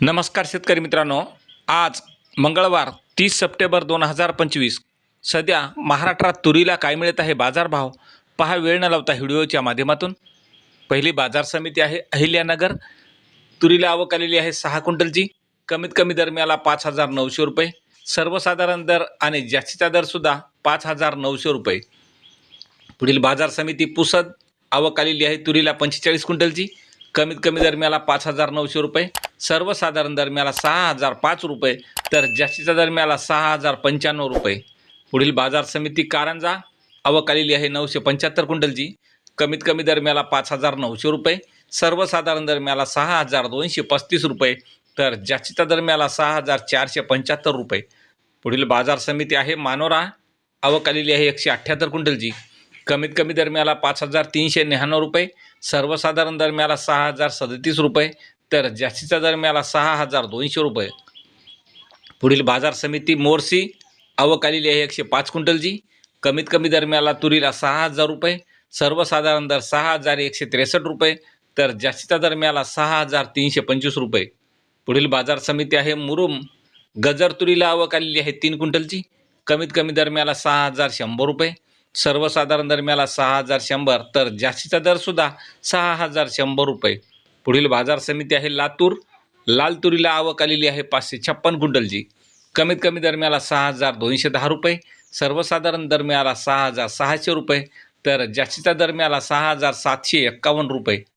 नमस्कार शेतकरी मित्रांनो. आज मंगळवार तीस सप्टेंबर दोन हजार पंचवीस. सध्या महाराष्ट्रात तुरीला काय मिळत आहे बाजारभाव? पहा वेळ न लावता व्हिडिओच्या माध्यमातून. पहिली बाजार समिती आहे अहिल्यानगर. तुरीला आवक आलेली आहे सहा क्विंटलची. कमीत कमी दर मिळाला पाच हजार नऊशे रुपये. सर्वसाधारण दर आणि जास्तीचा दरसुद्धा पाच हजार नऊशे रुपये. पुढील बाजार समिती पुसद. आवक आलेली आहे तुरीला पंचेचाळीस क्विंटलची. कमीत कमी दरम्याला पाच हजार नऊशे रुपये. सर्वसाधारण दरम्याला सहा हजार पाच रुपये तर जास्तीचा दरम्याला सहा हजार पंच्याण्णव रुपये. पुढील बाजार समिती कारंजा अवकालेली आहे नऊशे पंच्याहत्तर क्विंटलची. कमीत कमी दरम्याला पाच हजार नऊशे रुपये सर्वसाधारण दरम्याला सहा हजार दोनशे पस्तीस रुपये तर जास्तीचा दरम्याला सहा हजार चारशे पंच्याहत्तर रुपये. पुढील बाजार समिती आहे मानोरा अवकालेली आहे एकशे अठ्ठ्याहत्तर क्विंटलची. कमीत कमी दरम्याला पाच हजार तीनशे न्याण्णव रुपये सर्वसाधारण दरम्याला सहा हजार सदतीस रुपये तर जास्तीचा दरम्याला सहा हजार दोनशे रुपये. पुढील बाजार समिती मोर्सी आवक आलेली आहे एकशे पाच क्विंटलची. कमीत कमी दरम्याला तुरीला सहा हजार रुपये सर्वसाधारण दर सहा हजार एकशे त्रेसष्ट रुपये तर जास्तीचा दरम्याला सहा हजार तीनशे पंचवीस रुपये. पुढील बाजार समिती आहे मुरुम गजर तुरीला आवक आलेली आहे तीन क्विंटलची. कमीत कमी दरम्याला सहा हजार शंभर रुपये सर्वसाधारण दरम्याला सहा हजार शंभर तर जास्तीचा दरसुद्धा सहा हजार शंभर रुपये. पुढील बाजार समिती आहे लातूर. लाल तुरीला आवक आलेली आहे पाचशे छप्पन क्विंटलची कमीत कमी दरम्याला सहा हजार दोनशे दहा रुपये सर्वसाधारण दरम्याला सहा हजार सहाशे रुपये तर जास्तीचा दरम्याला सहा हजार सातशे एक्कावन्न रुपये.